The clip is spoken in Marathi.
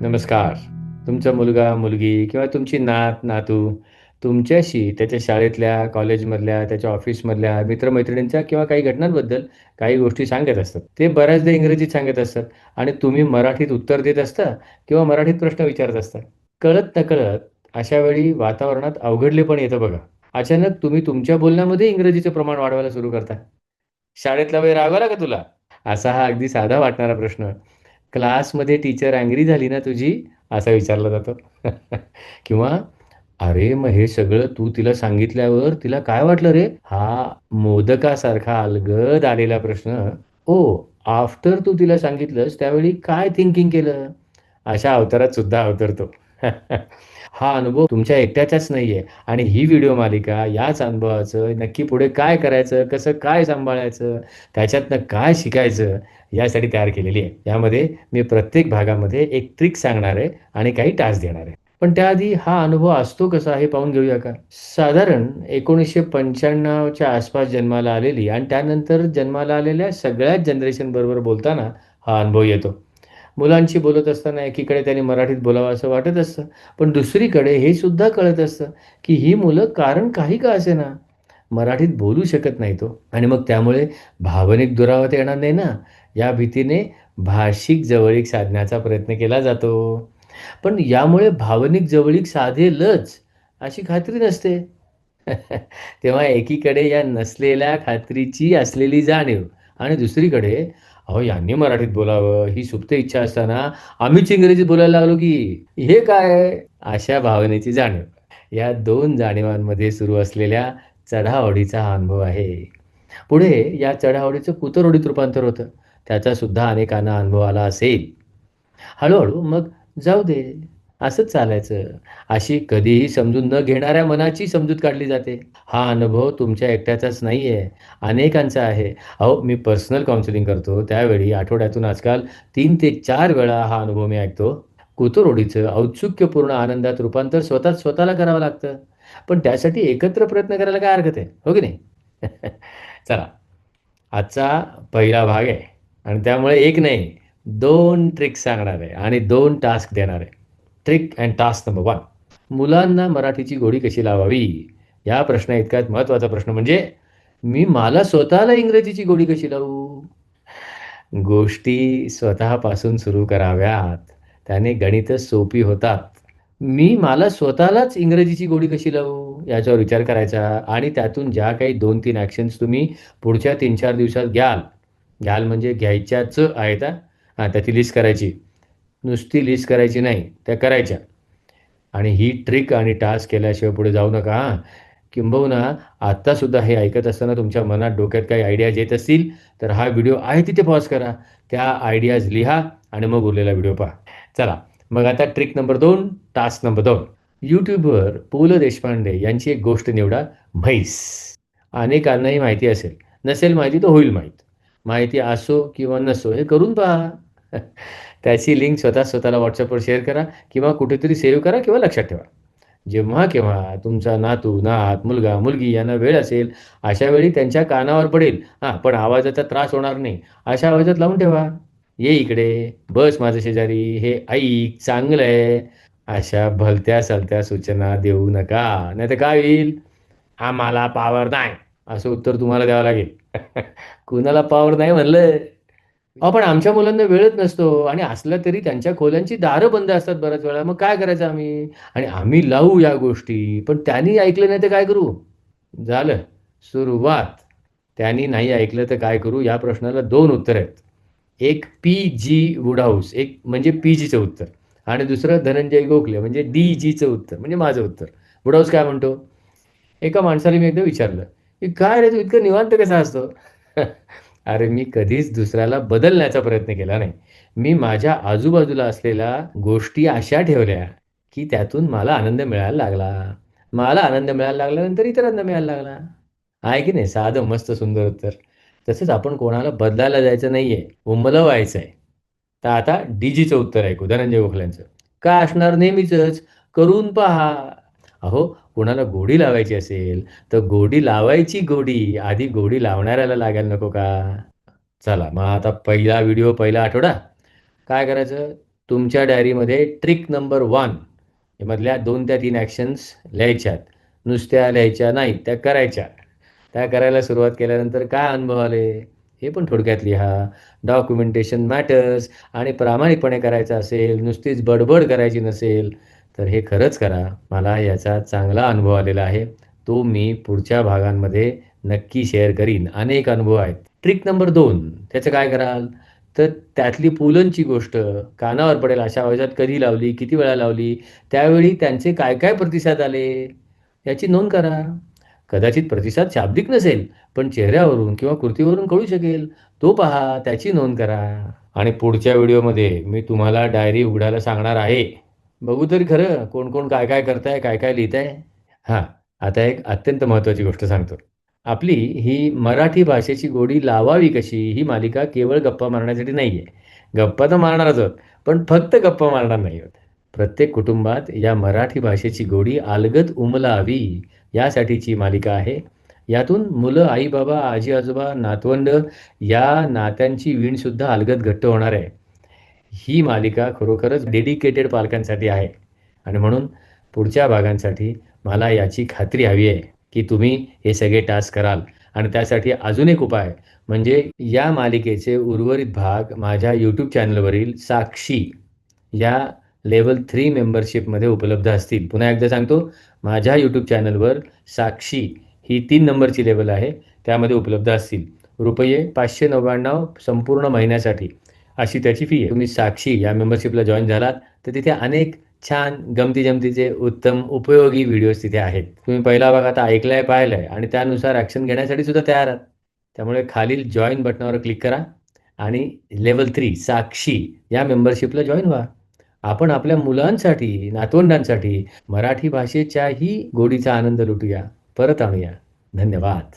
नमस्कार. तुमचा मुलगा, मुलगी किंवा तुमची नात, नातू तुमच्याशी त्याच्या शाळेतल्या, कॉलेजमधल्या, त्याच्या ऑफिसमधल्या मित्र-मैत्रिणींच्या किंवा काही घटनांबद्दल काही गोष्टी सांगत असतात. ते बऱ्याचदा इंग्रजीत सांगत असतात आणि तुम्ही मराठीत उत्तर देत असता किंवा मराठीत प्रश्न विचारत असता. कळत-नकळत अशा वेळी वातावरणात अवघडले पण येतं बघा. अचानक तुम्ही तुमच्या बोलण्यामध्ये इंग्रजीचं प्रमाण वाढवायला सुरू करता. "शाळेतला वेळ रागवला का तुला?" असा हा अगदी साधा वाटणारा प्रश्न क्लासमध्ये टीचर अँग्री झाली ना तुझी? असा विचारला जातो. किंवा "अरे, मग हे सगळं तू तिला सांगितल्यावर तिला काय वाटलं रे?" हा मोदकासारखा अलगद आलेला प्रश्न ओ आफ्टर तू तिला सांगितलंस त्यावेळी काय थिंकिंग केलं?" अशा अवतारात सुद्धा अवतरतो. हा अनुभव तुमच्या एकट्याचाच नाहीये आणि ही व्हिडिओ मालिका याच अनुभवाचं नक्की पुढे काय करायचं, कसं काय सांभाळायचं, त्याच्यातनं काय शिकायचं यासाठी तयार केलेली आहे. यामध्ये मी प्रत्येक भागामध्ये एक ट्रिक सांगणार आहे आणि काही टास्क देणार आहे. पण त्याआधी हा अनुभव असतो कसा हे पाहून घेऊया का? साधारण एकोणीसशे पंच्याण्णवच्या आसपास जन्माला आलेली आणि त्यानंतर जन्माला आलेल्या सगळ्याच जनरेशन बरोबर बोलताना हा अनुभव येतो. मुलांशी बोलत असताना एकीकडे त्यांनी मराठीत बोलावं असं वाटत असतं, पण दुसरीकडे हे सुद्धा कळत असतं, की ही मुलं कारण काही का असे ना मराठीत बोलू शकत नाही तो आणि मग त्यामुळे भावनिक दुरावत येणार नाही ना, या भीतीने भाषिक जवळीक साधण्याचा प्रयत्न केला जातो. पण यामुळे भावनिक जवळीक साधेलच अशी खात्री नसते. तेव्हा एकीकडे या नसलेल्या खात्रीची असलेली जाणीव आणि दुसरीकडे अहो यांनी मराठीत बोलावं ही सुप्त इच्छा असताना आम्हीच इंग्रजीत बोलायला लागलो की हे काय? अशा भावनेची जाणीव. या दोन जाणीवांमध्ये सुरू असलेल्या चढाओढीचा हा अनुभव आहे. पुढे या चढाओढीचं कुतरओढीत रूपांतर होतं. त्याचा सुद्धा अनेकांना अनुभव आला असेल. हळूहळू मग जाऊ दे, असंच चालायचं, अशी कधीही समजून न घेणाऱ्या मनाची समजूत काढली जाते. हा अनुभव तुमच्या एकट्याचाच नाही आहे अनेकांचा आहे. अहो, मी पर्सनल काउन्सिलिंग करतो त्यावेळी आठवड्यातून आजकाल तीन ते चार वेळा हा अनुभव मी ऐकतो. कुतुरोडीचं औत्सुक्यपूर्ण आनंदात रूपांतर स्वतः स्वतःला करावं लागतं. पण त्यासाठी एकत्र प्रयत्न करायला काय हरकत आहे, हो की नाही? चला, आजचा पहिला भाग आहे आणि त्यामुळे एक नाही दोन ट्रिक्स सांगणार आहे आणि दोन टास्क देणार आहे. Trick and task number one मुलांना मराठीची गोडी कशी लावावी? या प्रश्न प्रश्नाइतकाच महत्त्वाचा प्रश्न म्हणजे मी मला स्वतःला इंग्रजीची गोडी कशी लावू? गोष्टी स्वतःपासून सुरू कराव्यात. त्याने गणित सोपी होतात. मी मला स्वतःलाच इंग्रजीची गोडी कशी लावू? याच्यावर विचार करायचा आणि त्यातून ज्या काही 2-3 ॲक्शन्स तुम्ही पुढच्या 3-4 दिवसात घ्याल, घ्याल म्हणजे घ्यायच्याच आहेत हां. हां, त्याची लिस्ट करायची. नुसती लिस्ट करायची नाही, त्या करायच्या. आणि ही ट्रिक आणि टास्क केल्याशिवाय पुढे जाऊ नका हां. किंबहुना आत्तासुद्धा हे ऐकत असताना तुमच्या मनात, डोक्यात काही आयडियाज येत असतील, तर हा व्हिडिओ आहे तिथे पॉज करा. त्या आयडियाज लिहा आणि मग उरलेला व्हिडिओ पहा. चला, मग आता ट्रिक नंबर दोन टास्क नंबर दोन यूट्यूबवर पु. ल. देशपांडे यांची एक गोष्ट निवडा, म्हैस. अनेकांनाही माहिती असेल. नसेल माहिती तर होईल माहीत. माहिती असो किंवा नसो हे करून पहा. त्याची लिंक स्वतः स्वतःला व्हॉट्सअपवर शेअर करा किंवा कुठेतरी सेव्ह करा किंवा लक्षात ठेवा. जेव्हा केव्हा तुमचा नातू, नात, मुलगा, मुलगी यांना वेळ असेल, अशा वेळी त्यांच्या कानावर पडेल हां, पण आवाजाचा त्रास होणार नाही, अशा आवाजात लावून ठेवा. ये इकडे, बस माझ्या शेजारी, हे ऐक, चांगलं आहे. अशा भलत्या-सलत्या सूचना देऊ नका. नाहीतर काय होईल? आम्हाला पावर नाही, असं उत्तर तुम्हाला द्यावं लागेल. कुणाला पावर नाही म्हणलं? अहो, पण आमच्या मुलांना वेळच नसतो आणि असला तरी त्यांच्या खोल्यांची दारं बंद असतात बऱ्याच वेळा. मग काय करायचं आम्ही? आणि आम्ही लावू या गोष्टी, पण त्यांनी ऐकलं नाही तर काय करू? झालं सुरुवात. त्यांनी नाही ऐकलं तर काय करू? या प्रश्नाला दोन उत्तर आहेत. एक पी जी वुडहाऊस, एक म्हणजे पी जीचं उत्तर आणि दुसरं धनंजय गोखले म्हणजे डी जीचं उत्तर म्हणजे माझं उत्तर. वुडहाऊस काय म्हणतो? एका माणसाने मी एकदा विचारलं, की "काय रे तू इतकं निवांत कसा असतो?" अरे, मी कधीच दुसऱ्याला बदलण्याचा प्रयत्न केला नाही. मी माझ्या आजूबाजूला असलेल्या गोष्टी अशा ठेवल्या, की त्यातून मला आनंद मिळायला लागला. मला आनंद मिळायला लागल्यानंतर इतरांना मिळायला लागला. आहे की नाही? साधं मस्त सुंदर उत्तर. तसंच आपण कोणाला बदलायला जायचं नाहीये, उमलं आहे तर आता डी.जीचं उत्तर ऐकू धनंजय गोखल्यांचं काय असणार नेहमीच करून पहा. अहो, कोणाला गोडी लावायची असेल, तर गोडी लावायची गोडी आधी गोडी लावणाऱ्याला लागायला नको का? चला, मग आता पहिला व्हिडिओ, पहिला आठवडा. काय करायचं? तुमच्या डायरीमध्ये ट्रिक नंबर वन मधल्या दोन त्या तीन ॲक्शन्स लिहायच्यात नुसत्या लिहायच्या नाहीत त्या करायच्या त्या करायला सुरुवात केल्यानंतर काय अनुभव आले हे पण थोडक्यात लिहा डॉक्युमेंटेशन मॅटर्स आणि प्रामाणिकपणे करायचं असेल नुसतीच बडबड करायची नसेल तर हे खरंच करा. मला याचा चांगला अनुभव आलेला आहे. तो मी पुढच्या भागांमध्ये नक्की शेअर करीन. अनेक अनुभव आहेत. ट्रिक नंबर दोन. त्याचं काय कराल? तर त्यातली पुलंची गोष्ट. कानावर पडेल अशा आवाजात कधी लावली? किती वेळा लावली? त्यावेळी त्यांचे काय काय प्रतिसाद आले? याची नोंद करा. कदाचित प्रतिसाद शाब्दिक नसेल पण चेहऱ्यावरून किंवा कृतीवरून कळू शकेल. तो पहा त्याची नोंद करा. आणि पुढच्या व्हिडिओमध्ये मी तुम्हाला डायरी उघडायला सांगणार आहे. बघू तरी खरं कोण कोण काय काय करताय काय काय लिहिताय. हां आता एक अत्यंत महत्त्वाची गोष्ट सांगतो. आपली ही मराठी भाषेची गोडी लावावी कशी ही मालिका केवळ गप्पा मारण्यासाठी नाही आहे गप्पा तर मारणारच आहोत पण फक्त गप्पा मारणार नाही आहोत प्रत्येक कुटुंबात या मराठी भाषेची गोडी अलगद उमलावी यासाठीची मालिका आहे. यातून मुलं आई बाबा आजी आजोबा नातवंड या नात्यांची वीणसुद्धा अलगद घट्ट होणार आहे. ही मालिका खरोखरच डेडिकेटेड पालकांसाठी आहे. आणि म्हणून पुढच्या भागांसाठी मला याची खात्री हवी आहे की तुम्ही हे सगळे टास्क कराल. आणि त्यासाठी अजून एक उपाय म्हणजे या मालिकेचे उर्वरित भाग माझ्या यूट्यूब चॅनलवरील साक्षी या लेवल थ्री मेंबरशिपमध्ये उपलब्ध असतील. पुन्हा एकदा सांगतो माझ्या यूट्यूब चॅनलवर साक्षी ही तीन नंबरची लेवल आहे. त्यामध्ये उपलब्ध असतील. रुपये पाचशे नव्याण्णव संपूर्ण महिन्यासाठी. अशी त्याची फी आहे. तुम्ही साक्षी या मेंबरशिपला जॉईन झालात तर तिथे अनेक छान गमती जमतीचे उत्तम उपयोगी व्हिडिओज तिथे आहेत. तुम्ही पहिला भाग आता ऐकलाय पाहिलाय आणि त्यानुसार ॲक्शन घेण्यासाठी सुद्धा तयार आहात. त्यामुळे खालील जॉईन बटनावर क्लिक करा आणि लेवल थ्री साक्षी या मेंबरशिपला जॉईन व्हा. आपण आपल्या मुलांसाठी नातवंडांसाठी मराठी भाषेच्याही गोडीचा आनंद लुटूया. परत आणूया. धन्यवाद.